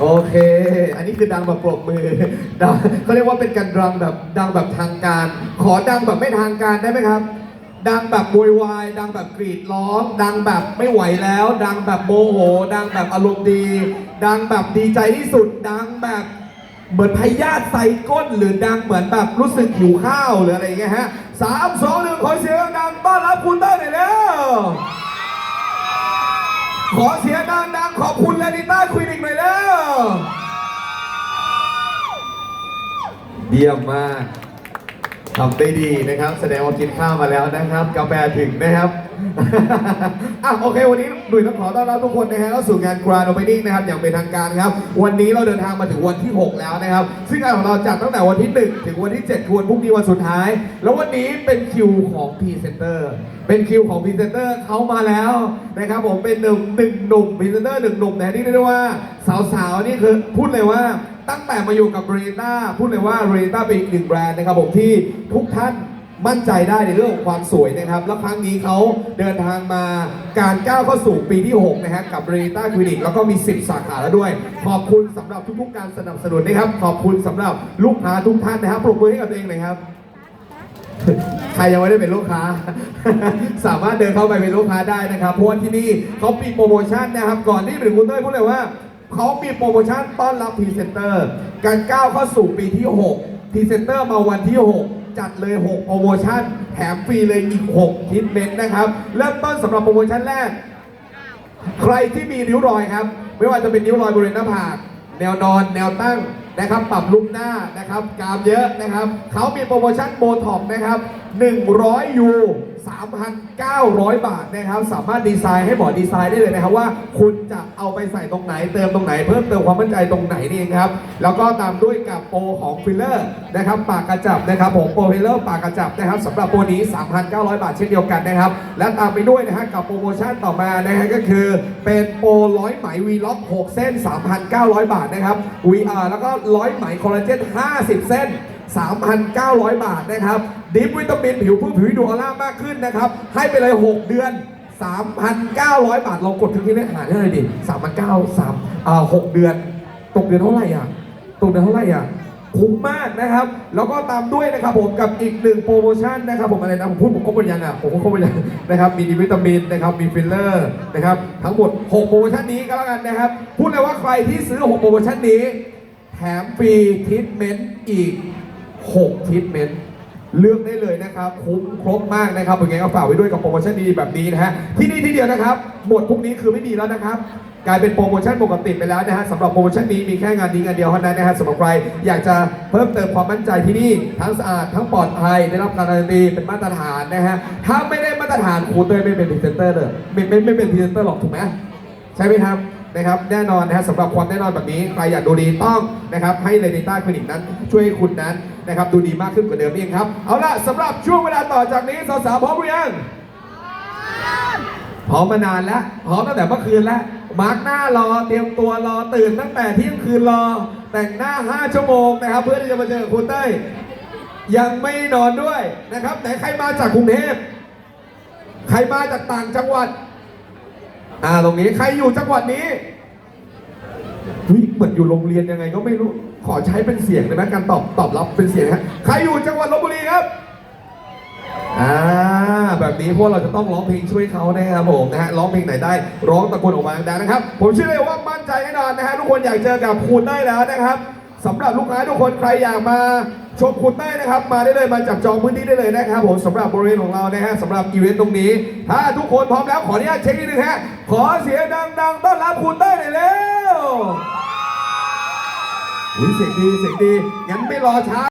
โอเค อันนี้คือดังแบบปรบมือดังเขาเรียกว่าเป็นการดังแบบดังแบบทางการ ขอดังแบบไม่ทางการได้ไหมครับ ดังแบบโวยวาย ดังแบบกรีดร้อง ดังแบบไม่ไหวแล้ว ดังแบบโมโห ดังแบบอารมณ์ดี ดังแบบดีใจที่สุด ดังแบบเหมือนพยาธิใส่ก้นหรือดังเหมือนแบบรู้สึกหิวข้าวหรืออะไรอย่างเงี้ยฮะสามสองหนึ่งขอเสียงดังต้อนรับคุณเต้ยหน่อยเร็วขอเสียงดังๆขอบคุณลนิต้าคลิ เยี่ยมมากทำได้ดีนะครับ แสดงว่ากินข้าวมาแล้วนะครับ กาแฟถึงนะครับ อะโอเค วันนี้ดุยต้องขอต้อนรับทุกคนนะฮะเข้าสู่งาน Grand Opening นะครับ อย่างเป็นทางการครับ วันนี้เราเดินทางมาถึงวันที่ 6 แล้วนะครับ ซึ่งงานของเราจัดตั้งแต่วันที่ 1 ถึงวันที่ 7คือวันพรุ่งนี้วันสุดท้าย แล้ววันนี้เป็นคิวของพรีเซนเตอร์เป็นคิวของพรีเซนเตอร์เขามาแล้วนะครับผมเป็นหนึ่งหนึ่งหนุ่มพรีเซนเตอร์หนึ่งหนุ่มนะที่เรียกได้ว่าสาวๆนี่คือพูดเลยว่า ตั้งแต่มาอยู่กับเรต้าพูดเลยว่าเรต้าเป็นอีกหนึ่งแบรนด์นะครับผมที่ทุกท่านมั่นใจได้ในเรื่องของความสวยนะครับ แล้วครั้งนี้เขาเดินทางมาการก้าวเข้าสู่ปีที่ 6 นะฮะกับเรต้าคลินิกแล้วก็มี 10 สาขาแล้วด้วย ขอบคุณสำหรับทุกๆ การสนับสนุนนะครับ ขอบคุณสำหรับลูกค้าทุกท่านนะครับปรบมือให้กับตัวเองหน่อยครับ ใครยังไม่ได้เป็นลูกค้า สามารถเดินเข้าไปเป็นลูกค้าได้นะครับเพราะว่าที่นี่เขามีโปรโมชั่นนะครับ ก่อนที่หรือคุณเต้ยพูดเลยว่า เขามีโปรโมชั่นต้อนรับพรีเซนเตอร์ การก้าวเข้าสู่ปีที่ 6พรีเซนเตอร์มาวันที่ 6 จัดเลย 6 โปรโมชั่น แถมฟรีเลยอีก 6 ทิปเมนต์นะครับ เริ่มต้นสำหรับโปรโมชั่นแรก ใครที่มีริ้วรอยครับ ไม่ว่าจะเป็นริ้วรอยบริเวณหน้าผากแนวนอน แนวตั้งนะครับปรับรูปหน้านะครับกรามเยอะนะครับเขามีโปรโมชั่นโบท็อกนะครับ 100ยู 3,900 บาทนะครับ สามารถดีไซน์ให้หมอดีไซน์ได้เลยนะครับว่าคุณจะเอาไปใส่ตรงไหน เติมตรงไหน เพิ่มเติมความมั่นใจตรงไหนนี่เองครับ แล้วก็ตามด้วยกับโปรของฟิลเลอร์นะครับ ปากกระจับนะครับผมโปรฟิลเลอร์ปากกระจับนะครับสำหรับโปรนี้ 3,900 บาทเช่นเดียวกันนะครับ และตามไปด้วยนะฮะกับโปรโมชั่นต่อมานะฮะก็คือเป็นโปรร้อยไหมวีล็อก6เส้น 3,900 บาทนะครับ VR แล้วก็ร้อยไหมคอลลาเจน50 เส้น 3,900 บาทนะครับดิฟวิตามินผิวผู้ผิวดูออร่ามากขึ้นนะครับ ให้ไปเลย 6 เดือน 3,900 บาทลองกดถึงที่เลขหาได้เลยดิ3,900 3อ่า6เดือน ตกเดือนเท่าไหร่อะ ตกเดือนเท่าไหร่อะ คุ้มมากนะครับ แล้วก็ตามด้วยนะครับผมกับอีกหนึ่งโปรโมชั่นนะครับผมอะไรนะ ผมพูดผมก็บรรยังอะ ผมก็บรรยังนะครับมีดีวิตามินนะครับ มีฟิลเลอร์นะครับ ทั้งหมด 6 โปรโมชั่นนี้ก็แล้วกันนะครับ พูดเลยว่าใครที่ซื้อ 6 โปรโมชั่นนี้ แถมฟรีทรีทเมนต์อีก 6ทรีทเมนต์เลือกได้เลยนะครับคุ้มครบมากนะครับเป็นไงก็ฝากไว้ด้วยกับโปรโมชั่นดีๆแบบนี้นะฮะที่นี่ที่เดียวนะครับหมดพวกนี้คือไม่มีแล้วนะครับกลายเป็นโปรโมชั่นปกติไปแล้วนะฮะสำหรับโปรโมชั่นนี้มีแค่งานนี้งานเดียวเท่านั้นนะฮะสำหรับใครอยากจะเพิ่มเติมความมั่นใจที่นี่ทั้งสะอาดทั้งปลอดภัยได้รับการันตีเป็นมาตรฐานนะฮะถ้าไม่ได้มาตรฐานครูเต้ยไม่เป็นพรีเซนเตอร์เลยไม่ไม่ไม่เป็นพรีเซนเตอร์หรอกถูกไหมใช่ไหมครับ นะครับแน่นอนนะฮะสำหรับความแน่นอนแบบนี้ใครอยากดูดีต้องนะครับให้เลนิต้าคลินิกนั้นช่วยให้คุณนั้นนะครับดูดีมากขึ้นกว่าเดิมนี่เองครับ เอาล่ะสำหรับช่วงเวลาต่อจากนี้สาวๆพร้อมหรือยังพร้อมมานานแล้วพร้อมตั้งแต่เมื่อคืนแล้วมาร์กหน้ารอเตรียมตัวรอตื่นตั้งแต่เที่ยงคืนรอ แต่งหน้า 5 ชั่วโมงนะครับ เพื่อที่จะมาเจอกับคุณเต้ยยังไม่นอนด้วยนะครับไหนใครมาจากกรุงเทพใครมาจากต่างจังหวัด อ่าตรงนี้ใครอยู่จังหวัดนี้เฮ้ยเหมือนอยู่โรงเรียนยังไงก็ไม่รู้ ขอใช้เป็นเสียงได้ไหมการตอบตอบรับเป็นเสียงนะใครอยู่จังหวัดลบบุรีครับอ่าแบบนี้พวกเราจะต้องร้องเพลงช่วยเขานะครับผมนะฮะร้องเพลงไหนได้ร้องตะโกนออกมาดังนะครับ ผมเชื่อเลยว่ามั่นใจแน่นอนนะฮะทุกคนอยากเจอกับคุณได้แล้วนะครับสำหรับลูกค้าทุกคนใครอยากมา ชมคุณได้นะครับมาได้เลยมาจับจองพื้นที่ได้เลยนะครับผมสำหรับบริเวณของเรานะฮะสำหรับอีเวนต์ตรงนี้ ถ้าทุกคนพร้อมแล้วขออนุญาตเช็คนิดนึงฮะขอเสียงดัง ๆ ต้อนรับคุณได้หน่อยเร็วอุ้ยเสียงดีเสียงดีงั้นไม่รอช้า